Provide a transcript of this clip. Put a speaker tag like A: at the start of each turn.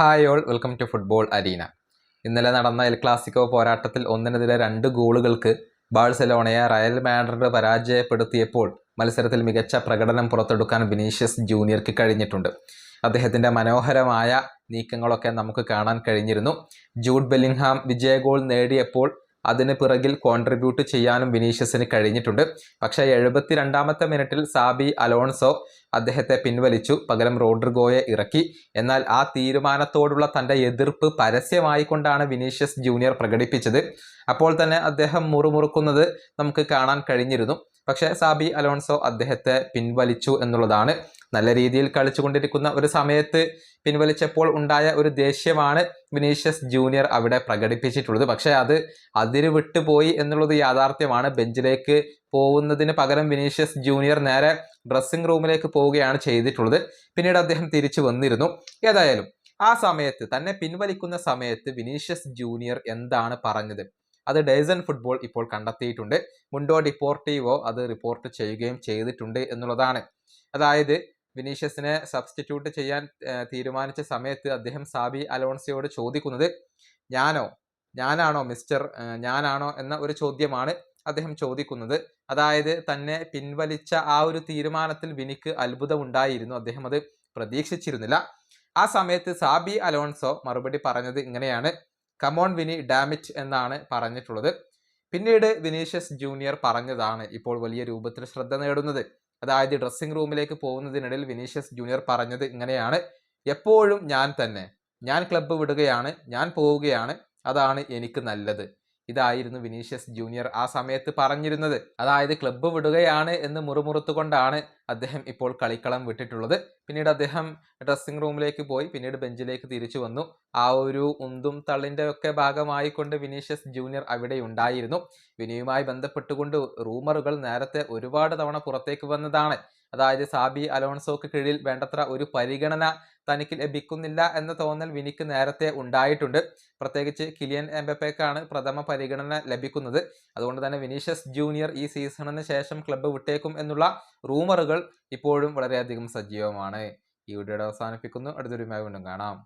A: Hi all welcome to football arena. ഇന്നലെ നടന്ന El Clasico പോരാട്ടത്തിൽ ഒന്നിനെതിരെ രണ്ട് ഗോളുകൾക്ക് ബാഴ്സലോണയെ റയൽ മാഡ്രിഡ് പരാജയപ്പെടുത്തിയപ്പോൾ മത്സരത്തിൽ മികച്ച പ്രകടനം പുറത്തെടുക്കാൻ വിനീഷ്യസ് ജൂനിയർക്ക് കഴിഞ്ഞിട്ടുണ്ട്. അദ്ദേഹത്തിന്റെ മനോഹരമായ നീക്കങ്ങളൊക്കെ നമുക്ക് കാണാൻ കഴിഞ്ഞിരുന്നു. ജൂഡ് ബെല്ലിംഗ്ഹാം വിജയ ഗോൾ നേടിയപ്പോൾ അതിന് പിറകിൽ കോൺട്രിബ്യൂട്ട് ചെയ്യാനും വിനീഷ്യസിന് കഴിഞ്ഞിട്ടുണ്ട്. പക്ഷേ എഴുപത്തി രണ്ടാമത്തെ മിനിറ്റിൽ സാബി അലോൺസോ അദ്ദേഹത്തെ പിൻവലിച്ചു. പകരം റോഡ്രിഗോയെ ഇറക്കി. എന്നാൽ ആ തീരുമാനത്തോടുള്ള തന്റെ എതിർപ്പ് പരസ്യമായിക്കൊണ്ടാണ് വിനീഷ്യസ് ജൂനിയർ പ്രകടിപ്പിച്ചത്. അപ്പോൾ തന്നെ അദ്ദേഹം മുറുമുറുക്കുന്നത് നമുക്ക് കാണാൻ കഴിഞ്ഞിരുന്നു. പക്ഷേ സാബി അലോൺസോ അദ്ദേഹത്തെ പിൻവലിച്ചു എന്നുള്ളതാണ്. നല്ല രീതിയിൽ കളിച്ചുകൊണ്ടിരിക്കുന്ന ഒരു സമയത്ത് പിൻവലിച്ചപ്പോൾ ഉണ്ടായ ഒരു ദേഷ്യമാണ് വിനീഷ്യസ് ജൂനിയർ അവിടെ പ്രകടിപ്പിച്ചിട്ടുള്ളത്. പക്ഷേ അത് അതിര് വിട്ടുപോയി എന്നുള്ളത് യാഥാർത്ഥ്യമാണ്. ബെഞ്ചിലേക്ക് പോകുന്നതിന് പകരം വിനീഷ്യസ് ജൂനിയർ നേരെ ഡ്രസ്സിംഗ് റൂമിലേക്ക് പോവുകയാണ് ചെയ്തിട്ടുള്ളത്. പിന്നീട് അദ്ദേഹം തിരിച്ചു വന്നിരുന്നു. ഏതായാലും ആ സമയത്ത് തന്നെ പിൻവലിക്കുന്ന സമയത്ത് വിനീഷ്യസ് ജൂനിയർ എന്താണ് പറഞ്ഞത്? അത് ഡേസൺ ഫുട്ബോൾ ഇപ്പോൾ കണ്ടെത്തിയിട്ടുണ്ട്. മുണ്ടോ ഡിപ്പോർട്ടീവോ അത് റിപ്പോർട്ട് ചെയ്യുകയും ചെയ്തിട്ടുണ്ട് എന്നുള്ളതാണ്. അതായത് വിനീഷ്യസിനെ സബ്സ്റ്റിറ്റ്യൂട്ട് ചെയ്യാൻ തീരുമാനിച്ച സമയത്ത് അദ്ദേഹം സാബി അലോൺസിയോട് ചോദിക്കുന്നത് ഞാനോ ഞാനാണോ മിസ്റ്റർ ഞാനാണോ എന്ന ഒരു ചോദ്യമാണ് അദ്ദേഹം ചോദിക്കുന്നത്. അതായത് തന്നെ പിൻവലിച്ച ആ ഒരു തീരുമാനത്തിൽ വിനിക്ക് അത്ഭുതമുണ്ടായിരുന്നു അദ്ദേഹം അത് പ്രതീക്ഷിച്ചിരുന്നില്ല. ആ സമയത്ത് സാബി അലോൺസോ മറുപടി പറഞ്ഞത് ഇങ്ങനെയാണ്. കമോൺ വിനി ഡാമിറ്റ് എന്നാണ് പറഞ്ഞിട്ടുള്ളത്. പിന്നീട് വിനീഷ്യസ് ജൂനിയർ പറഞ്ഞതാണ് ഇപ്പോൾ വലിയ രൂപത്തിൽ ശ്രദ്ധ നേടുന്നത്. അതായത് ഡ്രസ്സിംഗ് റൂമിലേക്ക് പോകുന്നതിനിടയിൽ വിനീഷ്യസ് ജൂനിയർ പറഞ്ഞത് ഇങ്ങനെയാണ്. എപ്പോഴും ഞാൻ തന്നെ. ഞാൻ ക്ലബ്ബ് വിടുകയാണ്. ഞാൻ പോവുകയാണ്. അതാണ് എനിക്ക് നല്ലത്. ഇതായിരുന്നു വിനീഷ്യസ് ജൂനിയർ ആ സമയത്ത് പറഞ്ഞിരുന്നത്. അതായത് ക്ലബ്ബ് വിടുകയാണ് എന്ന് മുറുമുറുത്തുകൊണ്ടാണ് അദ്ദേഹം ഇപ്പോൾ കളിക്കളം വിട്ടിട്ടുള്ളത്. പിന്നീട് അദ്ദേഹം ഡ്രസ്സിംഗ് റൂമിലേക്ക് പോയി. പിന്നീട് ബെഞ്ചിലേക്ക് തിരിച്ചു വന്നു. ആ ഒരു ഉന്തും തള്ളിന്റെ ഒക്കെ ഭാഗമായി കൊണ്ട് വിനീഷ്യസ് ജൂനിയർ അവിടെ ഉണ്ടായിരുന്നു. വിനിയുമായി ബന്ധപ്പെട്ടുകൊണ്ട് റൂമറുകൾ നേരത്തെ ഒരുപാട് തവണ പുറത്തേക്ക് വന്നതാണ്. അതായത് സാബി അലോൺസോക്ക് കീഴിൽ വേണ്ടത്ര ഒരു പരിഗണന തനിക്ക് ലഭിക്കുന്നില്ല എന്ന തോന്നൽ വിനിക്ക് നേരത്തെ ഉണ്ടായിട്ടുണ്ട്. പ്രത്യേകിച്ച് കിലിയൻ എംബപ്പേക്കാണ് പ്രഥമ പരിഗണന ലഭിക്കുന്നത്. അതുകൊണ്ട് തന്നെ വിനീഷ്യസ് ജൂനിയർ ഈ സീസണിന് ശേഷം ക്ലബ്ബ് വിട്ടേക്കും എന്നുള്ള റൂമറുകൾ ഇപ്പോഴും വളരെയധികം സജീവമാണ്. ഈ വീഡിയോയുടെ അവസാനിപ്പിക്കുന്നു. അടുത്തൊരു വീണ്ടും കാണാം.